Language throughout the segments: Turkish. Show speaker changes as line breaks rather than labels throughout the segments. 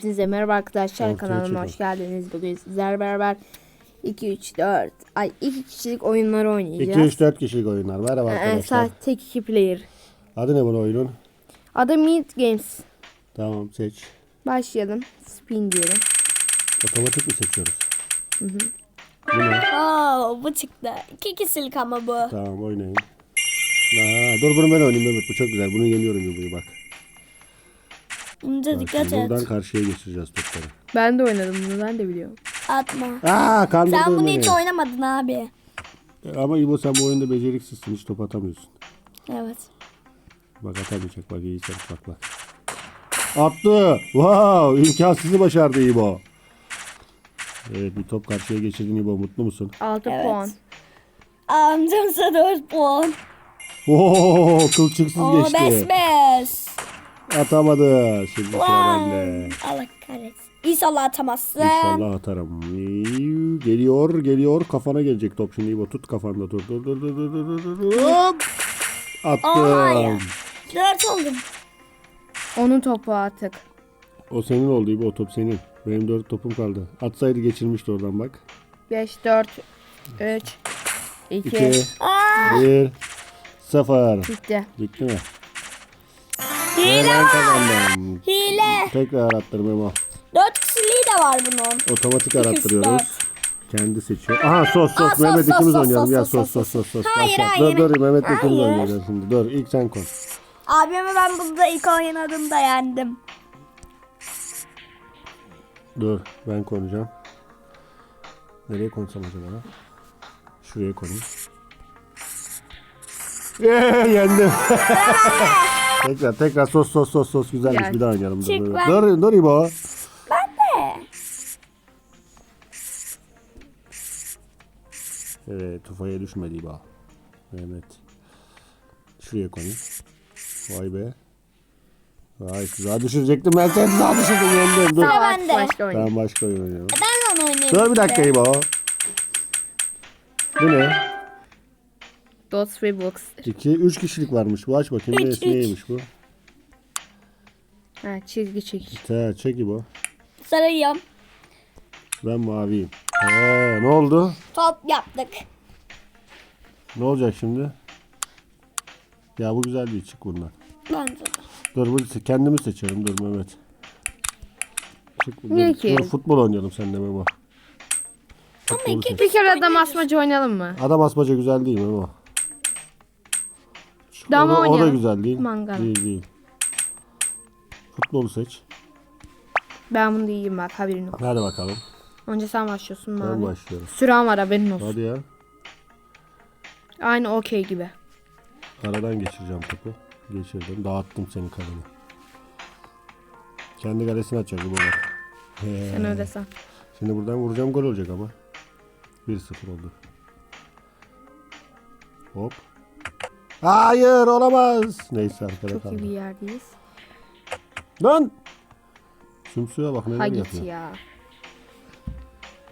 Size merhaba arkadaşlar kanalıma hoş geldiniz. Bugün sizlerle beraber 2 3 4 ay 2 kişilik oyunları oynayacağız.
2 3 4 kişilik oyunlar. Merhaba
Ee,
arkadaşlar.
sadece tek 2 player.
Adı ne bunun oyunun?
Adı Meet Games.
Tamam seç.
Başlayalım. Spin diyelim.
Otomatik mi seçiyoruz? Hı hı. Bu ne?
Oo, bu çıktı. İki kişilik ama bu.
Tamam oynayın. Aa, dur bunu ben oynayayım Mehmet. Bu çok güzel. Bunu yeniyorum Yubu'yu bak.
Bunca
Bak
dikkat et.
Buradan karşıya geçireceğiz topları.
Ben de oynadım bunu ben de biliyorum.
Atma.
Aa kandırdın
Sen bunu hiç oynamadın abi.
Ama İbo sen bu oyunda beceriksizsin. Hiç top atamıyorsun.
Evet.
Bak atamayacak. Bak iyi çalış bak bak. Attı. Wow. imkansızı başardı İbo. Evet bir top karşıya geçirdin İbo. Mutlu musun?
6
Evet.
puan.
Amcamsa 4 puan.
Oo kılçıksız
Oo
geçti.
5 5.
Atamadı. Şimdi sıra bende.
Allah kahretsin. İnşallah atamazsın.
İnşallah atarım. Geliyor, geliyor. Kafana gelecek top şimdi. İbo tut kafanda. Dur, dur, dur, dur, dur, dur, dur, dur. Hop! Attım.
4 oldum.
Onun topu artık.
O senin oldu İbo. O top senin. Benim dört topum kaldı. Atsaydı geçirmişti oradan bak.
5 4 3 2
2,
Aa,
1, 0.
bitti.
Bitti mi?
Hile
Ben
var.
kazandım.
Hile.
Tekrar arattır Memo.
4 kişiliği de var bunun.
Otomatik arattırıyoruz. Kendi seçiyor. Aha sos sos.
Aa, sos,
Mehmet
sos,
ikimiz
sos,
oynayalım.
sos,
Ya
sos,
sos
sos,
sos.
Hayır,
Başla.
hayır.
Dur dur Mehmet ikimiz
Hayır.
oynayacağız şimdi. Dur ilk sen koy.
Abimi ben burada ilk oynadığımda yendim.
Dur ben konacağım. Nereye konsam acaba? Şuraya konayım. Yeah, yendim. Tekrar tekrar sos sos sos sos güzelmiş
Gel.
bir daha oynayalım. Dur
Çık
dur.
ben-
Dur dur İbo.
Ben de.
Evet tufaya düşmedi İbo. Mehmet. Şuraya konayım. Vay be. Vay tuzağa düşürecektim ben seni tuzağa düşürdüm yendim. Dur.
Sıra bende.
Başka oyun.
Tamam başka oyun oynayalım.
Ben onu oynayayım.
Dur bir dakika. İbo. Bu ne?
Dots ve Box.
2 3 kişilik varmış bu aç bakayım
Üç, üç.
neymiş bu.
Ha çizgi çekiş.
Ta çek İbo.
Sarayım.
Ben maviyim. He, ne oldu?
Top yaptık.
Ne olacak şimdi? Ya bu güzel değil çık bundan.
Bence de.
Dur bu kendimi seçerim dur Mehmet. Çık, dur,
Niye ki?
dur, futbol oynayalım seninle Memo. Futbolu seç.
Bir kere adam asmaca oynayalım mı?
Adam asmaca güzel değil Memo.
Dama
o, da, o da güzel değil.
Mangal.
Değil değil. Futbolu seç.
Ben bunu da iyiyim bak haberin olsun.
Hadi bakalım.
Önce sen başlıyorsun
Ben
mavi.
başlıyorum.
Süren var haberin olsun.
Hadi ya.
Aynı okey gibi.
Aradan geçireceğim topu. Geçirdim. Dağıttım senin kaleni. Kendi kalesine atacak bu bak.
Sen öyle san.
Şimdi buradan vuracağım gol olacak ama. 1-0 oldu. Hop. Hayır olamaz. Neyse arkada
Çok iyi bir
kaldı.
yerdeyiz.
Lan. Sümsüye bak neler
Ha git
yapıyor.
ya.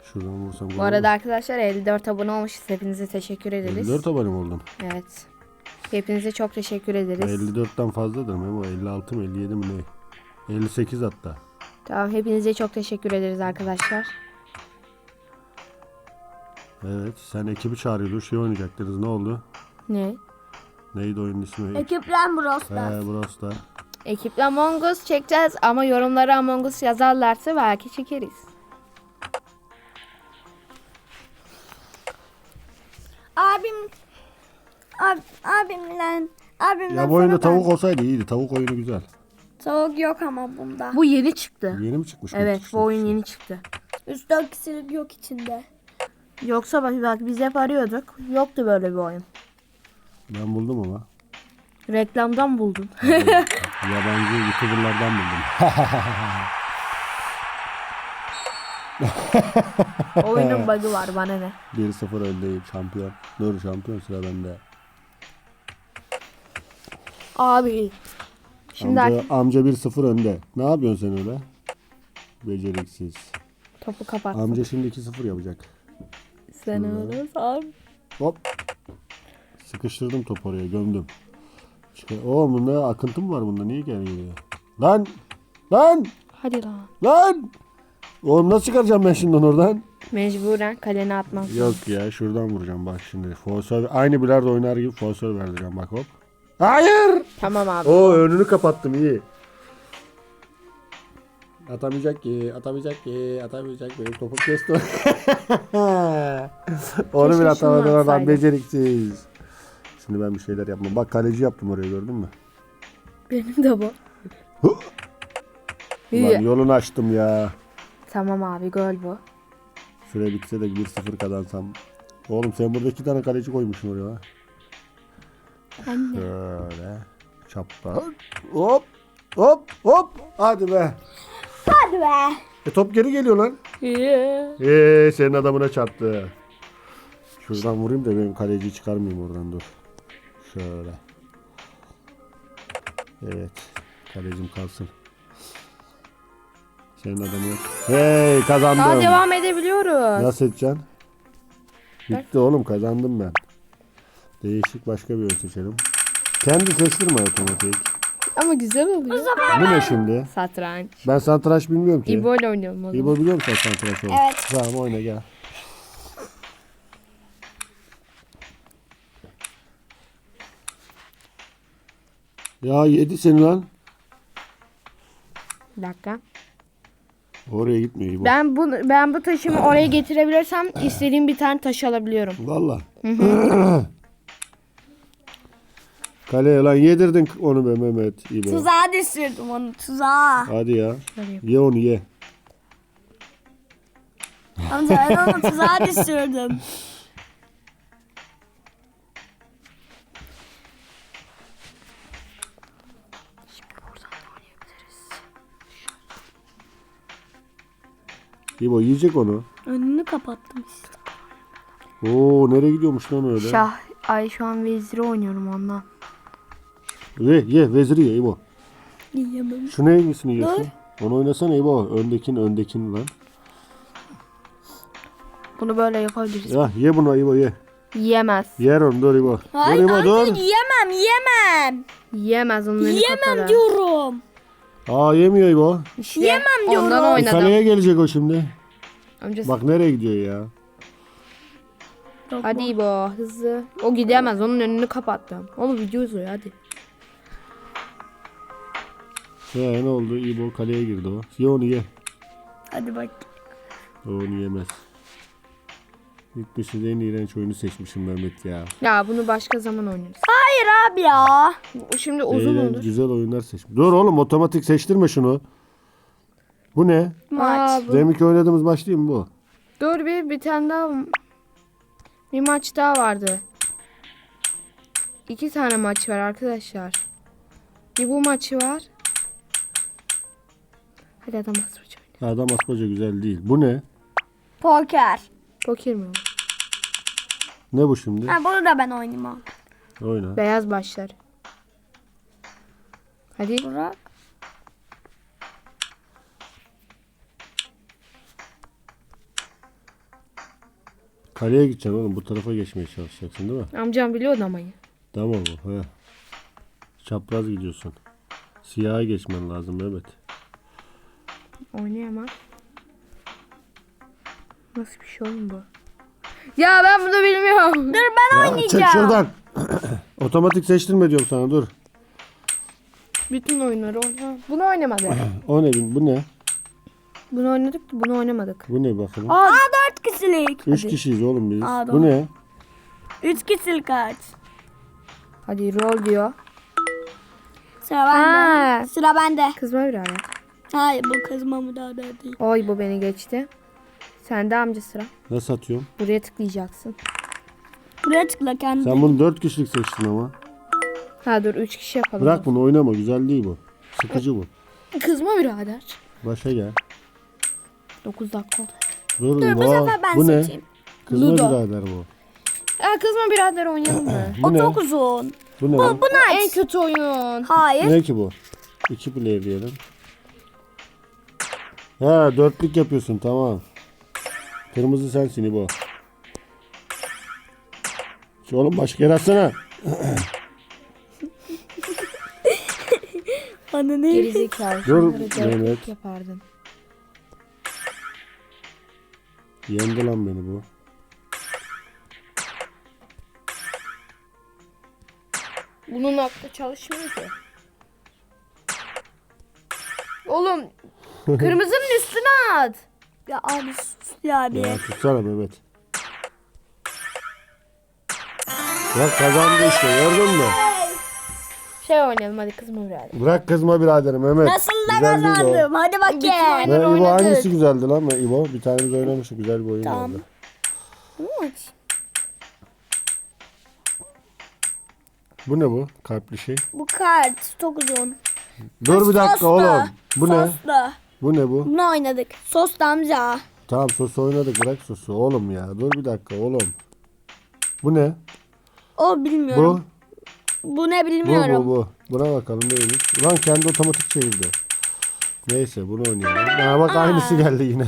Şuradan vursam
Bu arada arkadaşlar 54 abone olmuşuz. Hepinize teşekkür ederiz.
54 abone mi oldun?
Evet. Hepinize çok teşekkür ederiz.
54'ten fazladır Memo. 56 mı 57 mi ne? 58 hatta.
Tamam hepinize çok teşekkür ederiz arkadaşlar.
Evet sen ekibi çağırıyordun. Şey oynayacaktınız. Ne oldu?
Ne?
Neydi oyunun ismi?
Ekiplen Brawl
He
Stars.
Ekiple Among Us çekeceğiz ama yorumlara Among Us yazarlarsa belki çekeriz.
Abim ab, abimle abimle
Ya bu oyunda tavuk
ben-
olsaydı iyiydi. Tavuk oyunu güzel.
Tavuk yok ama bunda.
Bu yeni çıktı.
Yeni mi çıkmış?
Evet bu oyun yeni çıktı.
Üst dört kişilik yok içinde.
Yoksa bak, bak biz hep arıyorduk. Yoktu böyle bir oyun.
Ben buldum ama.
Reklamdan buldum.
Yabancı YouTuber'lardan buldum.
Oyunun bug'ı var bana ne.
1-0 öndeyim şampiyon. Dur şampiyon sıra bende.
Abi. Şimdi
amca, amca 1-0 önde. Ne yapıyorsun sen öyle? Beceriksiz.
topu kapat.
Amca şimdi 2-0 yapacak.
Sen öyle san.
Hop. Sıkıştırdım topu oraya gömdüm. Çıkar. Oo bunda akıntı mı var bunda? Niye gel geliyor? Lan! Lan!
Hadi lan.
Lan! Oğlum nasıl çıkaracağım ben şimdi onu oradan?
Mecburen kalene atmak.
Yok ya şuradan vuracağım bak şimdi. Fosör aynı bilardo oynar gibi fosör vereceğim bak hop. Hayır!
Tamam abi.
Oo önünü kapattım iyi. Atamayacak ki, atamayacak ki, atamayacak benim topu kesti. Onu bile atamadı
şunu
oradan
atsaydı.
beceriksiz. Şimdi ben bir şeyler yapmam. Bak kaleci yaptım oraya gördün mü?
Benim de bu.
Hı!
İyi.
Yolunu açtım ya.
Tamam abi gol bu.
Süre bitse de 1-0 kazansam. Oğlum sen burada iki tane kaleci koymuşsun oraya. ha.
Anne.
Şöyle. Çapra. Hop. Hop. Hop. Hadi be.
Hadi be.
E top geri geliyor lan.
İyi.
Eee senin adamına çarptı. Şuradan vurayım da benim kaleciyi çıkarmayayım oradan dur. Şöyle. Evet. Kalecim kalsın. Senin adamı. Hey kazandım.
Daha devam edebiliyoruz.
Nasıl edeceksin? Bitti oğlum kazandım ben. Değişik başka bir oyun seçelim. Kendi seçtirme otomatik.
Ama güzel oluyor.
Bu ne şimdi?
Satranç.
Ben satranç bilmiyorum ki.
İbo ile oynayalım o zaman.
İbo biliyor musun satranç?
Evet.
Tamam oyna gel. Ya yedi seni lan.
Bir dakika.
Oraya gitmiyor İbo.
Ben bu ben bu taşımı oraya getirebilirsem istediğim bir tane taş alabiliyorum.
Valla. Kaleye lan yedirdin onu be Mehmet İbo.
Tuzağa düşürdüm onu tuzağa.
Hadi ya. Ye onu ye.
Amca ben onu tuzağa düşürdüm.
İbo yiyecek onu.
Önünü kapattım işte.
Oo nereye gidiyormuş lan öyle?
Şah. Ay şu an veziri oynuyorum ondan.
Ye ye veziri ye İbo.
Yiyemem.
Şu hangisini yiyorsun? Onu oynasana İbo. Öndekin öndekin lan.
Bunu böyle yapabiliriz.
Ya ye bunu İbo ye.
Yiyemez.
Yer onu dur İbo.
Hayır
dur İbo
amca
dur.
yiyemem yiyemem.
Yiyemez
Yiyemem
kapalı.
diyorum.
Aa yemiyor İbo.
İşte
Yiyemem diyorum.
Ondan
E,
oynadım.
kaleye gelecek o şimdi.
Amca
Bak nereye gidiyor ya.
hadi İbo hızlı. O gidemez onun önünü kapattım. Oğlum video uzuyor hadi.
Ya ne oldu? İbo kaleye girdi o. Ye onu ye.
Hadi bak.
O onu yemez. Gitmişiz en iğrenç oyunu seçmişim Mehmet ya.
Ya bunu başka zaman oynarız.
Hayır abi ya.
Şimdi uzun
Eğlen-
olur.
güzel oyunlar seçmiş. Dur oğlum otomatik seçtirme şunu. Bu ne?
Maç.
Aa, bu-
Deminki oynadığımız maç değil mi bu?
Dur bir bir tane daha bir maç daha vardı. İki tane maç var arkadaşlar. Bir bu maçı var. Hadi adam maç oyna.
Adam asmaca güzel değil. Bu ne?
Poker.
Poker mi?
Ne bu şimdi?
Ha bunu da ben oynayayım abi.
Oyna.
Beyaz başlar. Hadi.
Burak.
Kaleye gideceksin oğlum. Bu tarafa geçmeye çalışacaksın değil mi?
Amcam biliyor damayı.
Tamam bu. He. Çapraz gidiyorsun. Siyaha geçmen lazım Mehmet.
Oynayamam. Nasıl bir şey oğlum bu? Ya ben bunu bilmiyorum.
Dur ben
Ya,
oynayacağım.
çek şuradan. Otomatik seçtirme diyorum sana dur.
Bütün oyunları oyna. Bunu oynamadık.
O ne? Bu ne?
Bunu oynadık da bunu oynamadık.
Bu ne bakalım?
Aa,
Aa dört kişilik.
Üç kişiyiz oğlum biz.
Aa,
bu ne?
Üç kişilik aç.
hadi rol diyor.
Sıra bende.
Ha.
Sıra bende.
Kızma birader.
Hayır bu kızma müdahale değil.
Oy bu beni geçti. Sende amca sıra.
Nasıl atıyorum?
Buraya tıklayacaksın.
Buraya tıkla kendi.
Sen bunu dört kişilik seçtin ama.
Ha dur 3 kişi yapalım.
Bırak bunu oynama. Güzel değil bu. Sıkıcı bu.
Kızma birader.
Başa gel.
9 dakika oldu.
Dur,
Dur bu sefer ben
bu ne?
seçeyim.
Kızma
Ludo.
birader bu.
Ya kızma birader oynayalım mı?
Bu
O
ne?
çok uzun.
Bu ne?
Bu, bunu aç.
en kötü oyun.
Hayır.
Ne ki bu? İki player diyelim. Ha dörtlük yapıyorsun tamam. Kırmızı sensin İbo. Şu oğlum başka yere atsana.
Ananı.
Gerizekalı.
Dur, Mehmet.
yapardın.
Yendi lan beni bu.
Bunun aklı çalışmıyor ki. Oğlum kırmızının üstüne at.
Ya abi sus ya bir.
Ya tutsana Mehmet. Bak kazandı işte gördün mü?
Şey oynayalım hadi kızma birader.
Bırak kızma biraderim Mehmet.
Nasıl da
Güzel değil o.
kazandım? Hadi bakayım.
Ne, İbo
oynadık.
hangisi güzeldi lan? İbo bir tane biz oynamıştık. Güzel bir oyun
Tamam.
vardı. Bu ne bu? Kalpli şey.
Bu kart çok uzun.
Dur bir dakika oğlum. Bu ne?
Soslu.
Bu ne bu?
Bunu oynadık. Sos amca.
Tamam sosu oynadık bırak sosu. Oğlum ya dur bir dakika oğlum. Bu ne?
O bilmiyorum.
Bu.
Bu, ne
Bu
bilmiyorum.
bu bu. Buna bakalım neymiş. Ulan kendi otomatik çevirdi. Neyse bunu oynayalım. Ha bak aynısı geldi yine.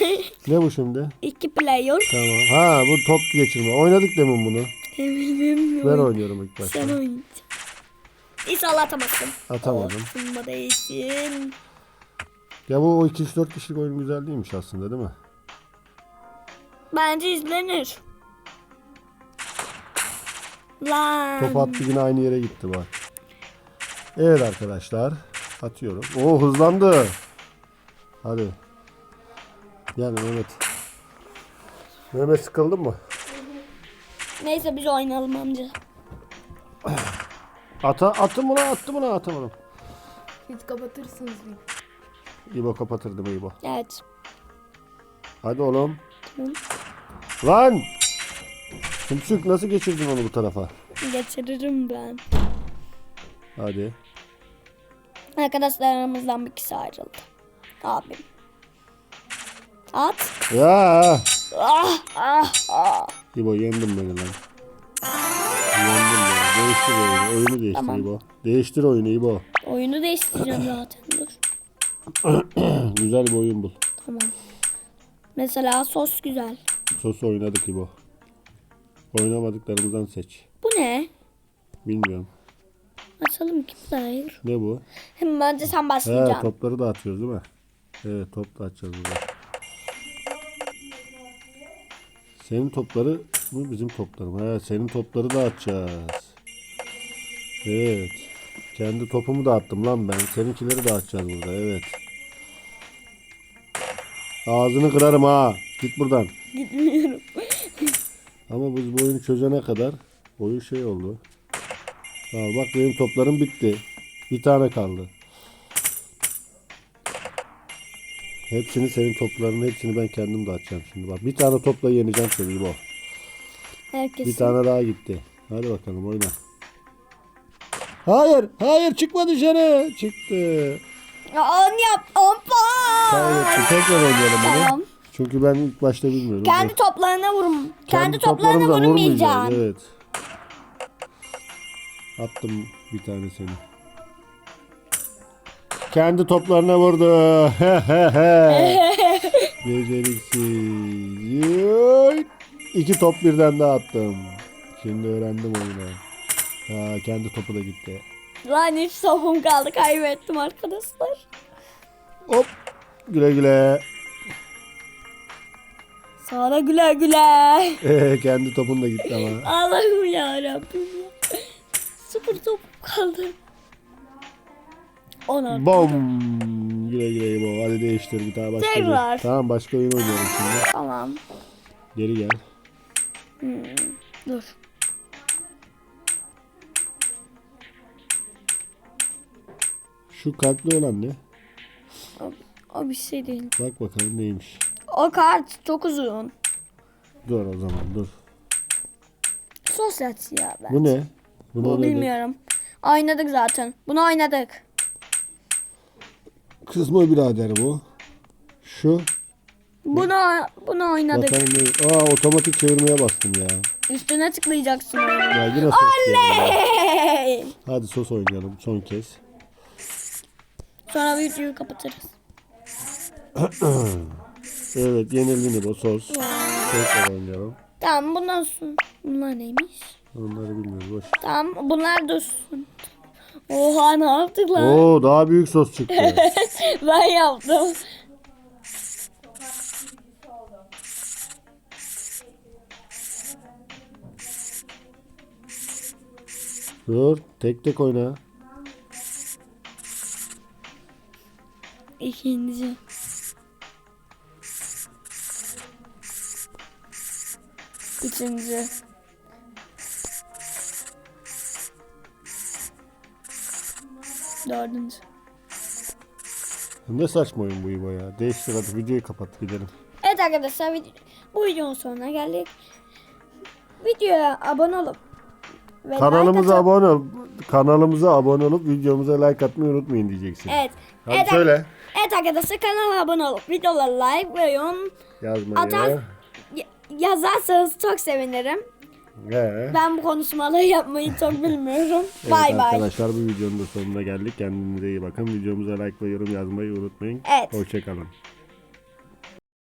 ne bu şimdi?
İki player.
Tamam. Ha bu top geçirme. Oynadık demin bunu.
Bilmiyorum.
Ben oynuyorum ilk başta.
Sen oynayacaksın. İnşallah atamazsın.
Atamadım.
Bu değilsin.
Ya bu o 2-3-4 kişilik oyun güzel değilmiş aslında değil mi?
Bence izlenir. Lan.
Top attı yine aynı yere gitti bak. Evet arkadaşlar. Atıyorum. Oo hızlandı. Hadi. Yani Mehmet. Mehmet sıkıldın mı?
Neyse biz oynayalım amca.
Ata, attım mı lan attım mı lan atamadım.
Siz kapatırsınız mı?
İbo kapatırdı mı İbo?
Evet.
Hadi oğlum.
Tamam.
Lan! Tümsük nasıl geçirdin onu bu tarafa?
Geçiririm ben.
Hadi.
Arkadaşlarımızdan bir kişi ayrıldı. Abim. At.
Ya!
Ah ah ah.
İbo yendim beni lan. Yendim beni. Değiştir oyunu. Oyunu değiştir
Tamam.
İbo. Değiştir oyunu İbo.
Oyunu değiştireceğim zaten dur.
Güzel bir oyun bul.
Tamam. Mesela sos güzel.
Sosu oynadık İbo. Oynamadıklarımızdan seç.
Bu ne?
Bilmiyorum.
Açalım ki hayır.
Ne bu?
Hem bence sen
He
başlayacaksın.
topları da atıyoruz değil mi? Evet top da atacağız burada. Senin topları bu bizim toplarım. He senin topları da atacağız. Evet. Kendi topumu da attım lan ben. Seninkileri de atacağız burada. Evet. Ağzını kırarım ha. Git buradan.
Gitmiyorum.
Ama biz bu oyunu çözene kadar oyun şey oldu. Al bak benim toplarım bitti. Bir tane kaldı. Hepsini senin toplarının hepsini ben kendim de atacağım şimdi. Bak bir tane topla yeneceğim seni bu.
Herkes.
Bir tane daha gitti. Hadi bakalım oyna. Hayır, hayır çıkma dışarı. Çıktı.
On yap. On puan.
Kaybettim. Tekrar oynayalım bunu.
Tamam.
Çünkü ben ilk başta bilmiyorum.
Kendi toplarına vurun. Kendi, toplarına
toplarımıza
vurmayacaksın.
Evet. Attım bir tane seni. Kendi toplarına vurdu. Beceriksiz. İki top birden daha attım. Şimdi öğrendim oyunu. Ha, kendi topu da gitti.
Lan hiç topum kaldı. Kaybettim arkadaşlar.
Hop. Güle güle.
Sonra güle güle.
Ee, kendi topun da gitti ama.
Allah'ım ya Rabbim ya. Sıfır topum kaldı. Ona.
Bom. Güle güle bu. Hadi değiştir bir tane başka
Tekrar.
bir. Tamam başka oyun oynuyorum şimdi.
Tamam.
Geri gel.
Dur.
Şu kalpli olan ne?
O, o bir şey değil.
Bak bakalım neymiş.
O kart çok uzun.
Dur o zaman dur.
Sosyal ya ben.
Bu ne? Bunu
Bu
oynadık.
bilmiyorum. Oynadık zaten. Bunu oynadık.
Kızma birader bu. Şu.
Bunu bunu oynadık.
Bakalım ne? Aa otomatik çevirmeye bastım ya.
Üstüne tıklayacaksın.
Ya yine sos geldi.
Hey!
Hadi sos oynayalım son kez.
Sonra videoyu kapatırız.
Evet yenildin o sos. Tekrar oynayalım.
Tamam bundan sonra. Bunlar neymiş?
Onları bilmiyoruz boş.
Tamam bunlar dursun. Oha ne yaptık lan?
Oo daha büyük sos çıktı.
Ben yaptım.
Dur tek tek oyna.
İkinci. Üçüncü. Dördüncü.
Ne saçma oyun bu İbo ya. Değiştir hadi videoyu kapat gidelim.
Evet arkadaşlar bu videonun sonuna geldik. Videoya abone olup ve
Kanalımıza
like
abone ol. Kanalımıza abone olup videomuza like atmayı unutmayın diyeceksin.
Evet.
Hadi
evet,
söyle.
Evet arkadaşlar kanala abone olup videolara like ve yorum
Yazmayı.
Atar- yazarsanız çok sevinirim.
Ee,
Ben bu konuşmaları yapmayı çok bilmiyorum.
evet
Bay bay.
Arkadaşlar bu videonun da sonuna geldik. Kendinize iyi bakın. Videomuza like ve yorum yazmayı unutmayın.
Evet.
Hoşçakalın.